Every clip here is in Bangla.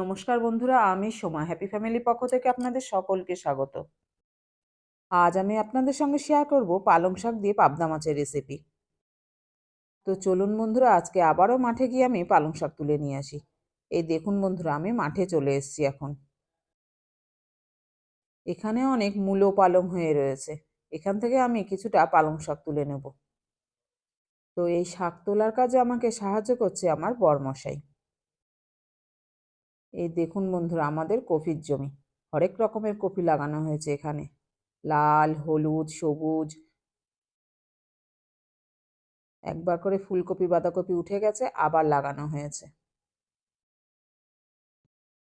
নমস্কার বন্ধুরা, আমি সোমা। হ্যাপি ফ্যামিলির পক্ষ থেকে আপনাদের সকলকে স্বাগত। আজ আমি আপনাদের সঙ্গে শেয়ার করব পালং শাক দিয়ে পাবদা মাছের রেসিপি তো চলুন বন্ধুরা, আজকে আবারও মাঠে গিয়ে আমি পালং শাক তুলে নিয়ে আসি। এই দেখুন বন্ধুরা, আমি মাঠে চলে এসেছি এখন। এখানে অনেক মূলো পালং হয়ে রয়েছে। এখান থেকে আমি কিছুটা পালং শাক তুলে নেব। তো এই শাক তোলার কাজে আমাকে সাহায্য করছে আমার বরমশাই। এই দেখুন বন্ধুরা, আমাদের কফির জমি। হরেক রকমের কপি লাগানো হয়েছে এখানে। লাল, হলুদ, সবুজ। একবার করে ফুলকপি, বাঁধাকপি উঠে গেছে, আবার লাগানো হয়েছে।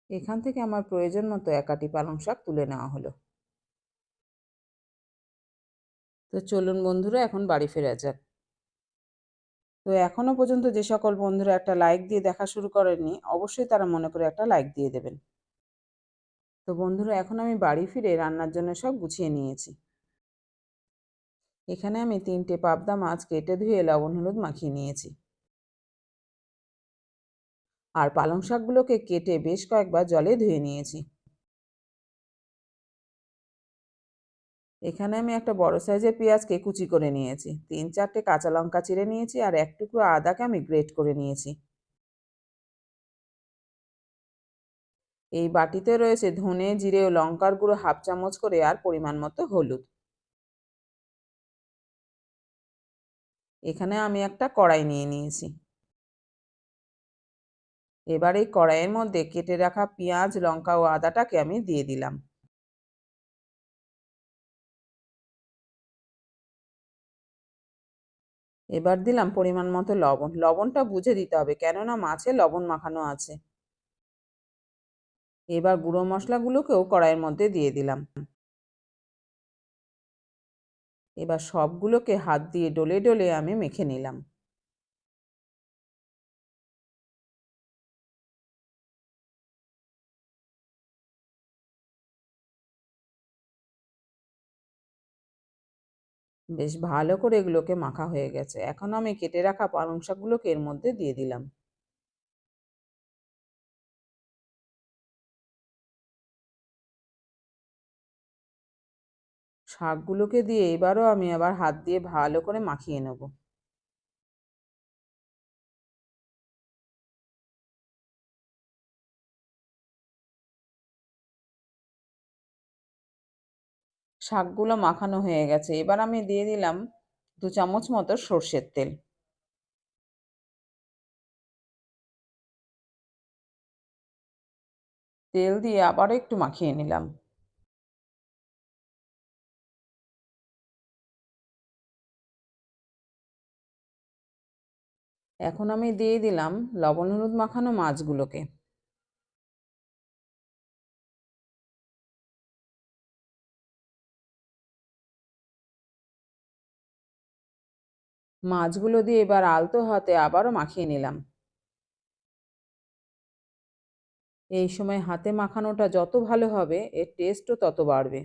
এখান থেকে আমার প্রয়োজন মতো একাটি পালং শাক তুলে নেওয়া হলো। তো চলুন বন্ধুরা, এখন বাড়ি ফেরা যাক। তো এখনও পর্যন্ত যে সকল বন্ধুরা একটা লাইক দিয়ে দেখা শুরু করেননি, অবশ্যই তারা মনে করে একটা লাইক দিয়ে দেবেন। তো বন্ধুরা, এখন আমি বাড়ি ফিরে রান্নার জন্য সব গুছিয়ে নিয়েছি। এখানে আমি তিনটে পাবদা মাছ কেটে ধুয়ে লবণ, হলুদ মাখিয়ে নিয়েছি। আর পালং শাকগুলোকে কেটে বেশ কয়েকবার জলে ধুয়ে নিয়েছি। এখানে আমি একটা বড় সাইজের পেঁয়াজকে কুচি করে নিয়েছি। তিন চারটে কাঁচা লঙ্কা চিড়ে নিয়েছি আর এক টুকরো আদাকে আমি গ্রেট করে নিয়েছি। এই বাটিতে রয়েছে ধনে, জিরে ও লঙ্কার গুঁড়ো হাফ চামচ করে আর পরিমাণ মতো হলুদ। এখানে আমি একটা কড়াই নিয়ে নিয়েছি। এবার এই কড়াইয়ের মধ্যে কেটে রাখা পেঁয়াজ, লঙ্কা ও আদাটাকে আমি দিয়ে দিলাম। এবার দিলাম পরিমাণ মতো লবণ। লবণটা বুঝে দিতে হবে, কেননা মাছে লবণ মাখানো আছে। এবার গুঁড়ো মশলাগুলোকেও কড়াইয়ের মধ্যে দিয়ে দিলাম। এবার সবগুলোকে হাত দিয়ে ডলে ডলে আমি মেখে নিলাম। বেশ ভালো করে এগুলোকে মাখা হয়ে গেছে। এখন আমি কেটে রাখা পালং শাকগুলোকে এর মধ্যে দিয়ে দিলাম। শাকগুলোকে দিয়ে এবারও আমি আবার হাত দিয়ে ভালো করে মাখিয়ে নেব। শাকগুলো মাখানো হয়ে গেছে। এবার আমি দিয়ে দিলাম দু চামচ মতো সর্ষের তেল। তেল দিয়ে আবারও একটু মাখিয়ে নিলাম। এখন আমি দিয়ে দিলাম লবণ হলুদ মাখানো মাছগুলোকে। মাছগুলো দিয়ে এবার আলতো হাতে আবারও মাখিয়ে নিলাম। এই সময় হাতে মাখানোটা যত ভালো হবে, এর টেস্টও তত বাড়বে।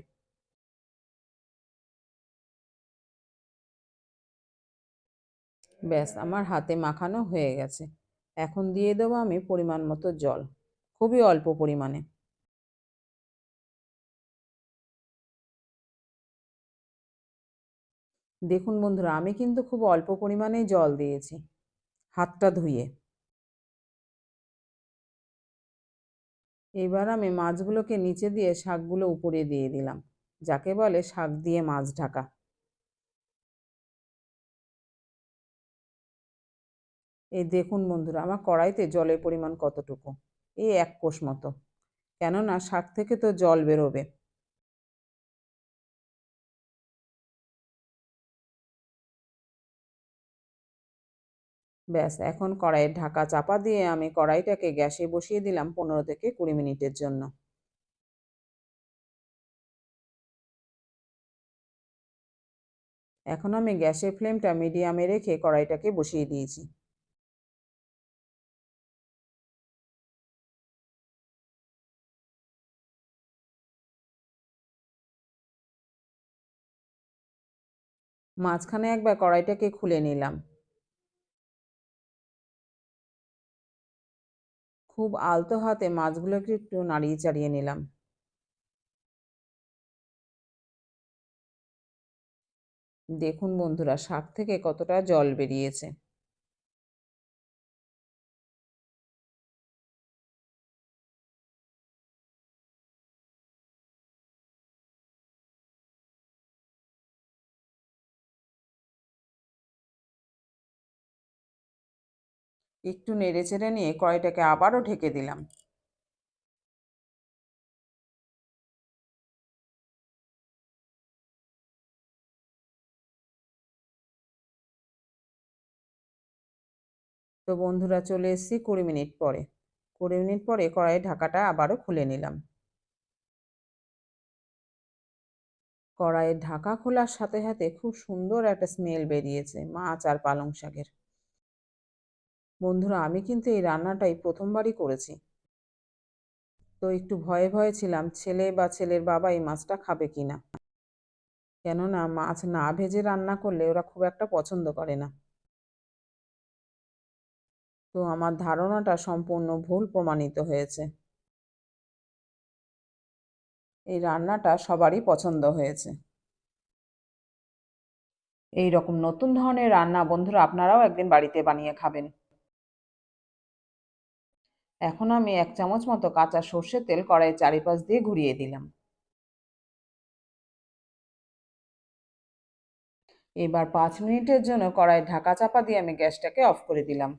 ব্যাস, আমার হাতে মাখানো হয়ে গেছে। এখন দিয়ে দেবো আমি পরিমাণ মতো জল, খুবই অল্প পরিমাণে। দেখুন বন্ধুরা, আমি কিন্তু খুব অল্প পরিমাণেই জল দিয়েছি, হাতটা ধুয়ে। এবার আমি মাছগুলোকে নিচে দিয়ে শাকগুলো উপরে দিয়ে দিলাম, যাকে বলে শাক দিয়ে মাছ ঢাকা। এই দেখুন বন্ধুরা, আমার কড়াইতে জলের পরিমাণ কতটুকু? এই এক কোষ মতো। কেননা শাক থেকে তো জল বেরোবে। ব্যাস, এখন কড়াইয়ের ঢাকা চাপা দিয়ে আমি কড়াইটাকে গ্যাসে বসিয়ে দিলাম পনেরো থেকে কুড়ি মিনিটের জন্য। এখন আমি গ্যাসের ফ্লেমটা মিডিয়ামে রেখে কড়াইটাকে বসিয়ে দিয়েছি। মাঝখানে একবার কড়াইটাকে খুলে নিলাম। খুব আলতো হাতে মাছগুলোকে একটু নাড়িয়ে চাড়িয়ে নিলাম। দেখুন বন্ধুরা, শাক থেকে কতটা জল বেরিয়েছে। একটু নেড়ে চেড়ে নিয়ে কড়াইটাকে আবারও ঢেকে দিলাম। তো বন্ধুরা চলে এসেছি কুড়ি মিনিট পরে। কুড়ি মিনিট পরে কড়াইয়ের ঢাকাটা আবারও খুলে নিলাম। কড়াইয়ের ঢাকা খোলার সাথে সাথে খুব সুন্দর একটা স্মেল বেরিয়েছে মাছ আর পালং শাকের। বন্ধুরা, আমি কিন্তু এই রান্নাটাই প্রথমবারই করেছি। তো একটু ভয়ে ভয়ে ছিলাম, ছেলে বা ছেলের বাবা এই মাছটা খাবে কি না? কেননা মাছ না ভেজে রান্না করলে ওরা খুব একটা পছন্দ করে না। তো আমার ধারণাটা সম্পূর্ণ ভুল প্রমাণিত হয়েছে। এই রান্নাটা সবারই পছন্দ হয়েছে। এই রকম নতুন ধরনের রান্না বন্ধুরা, আপনারাও একদিন বাড়িতে বানিয়ে খাবেন। এখন আমি এক চামচ মতো কাঁচা সর্ষের তেল কড়াইয়ের চারিপাশ দিয়ে ঘুরিয়ে দিলাম। এবার পাঁচ মিনিটের জন্য কড়াইয়ের ঢাকা চাপা দিয়ে আমি গ্যাসটাকে অফ করে দিলাম।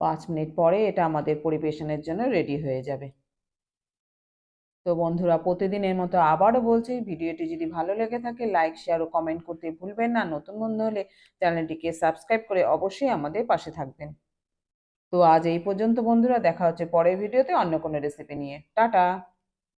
পাঁচ মিনিট পরে এটা আমাদের পরিবেশনের জন্য রেডি হয়ে যাবে। তো বন্ধুরা, প্রতিদিনের মতো আবারও বলছি, ভিডিওটি যদি ভালো লেগে থাকে, লাইক, শেয়ার ও কমেন্ট করতে ভুলবেন না। নতুন বন্ধু হলে চ্যানেলটিকে সাবস্ক্রাইব করে অবশ্যই আমাদের পাশে থাকবেন। তো আজ এই পর্যন্ত বন্ধুরা দেখা হচ্ছে পরের ভিডিওতে অন্য কোনো রেসিপি নিয়ে। টাটা!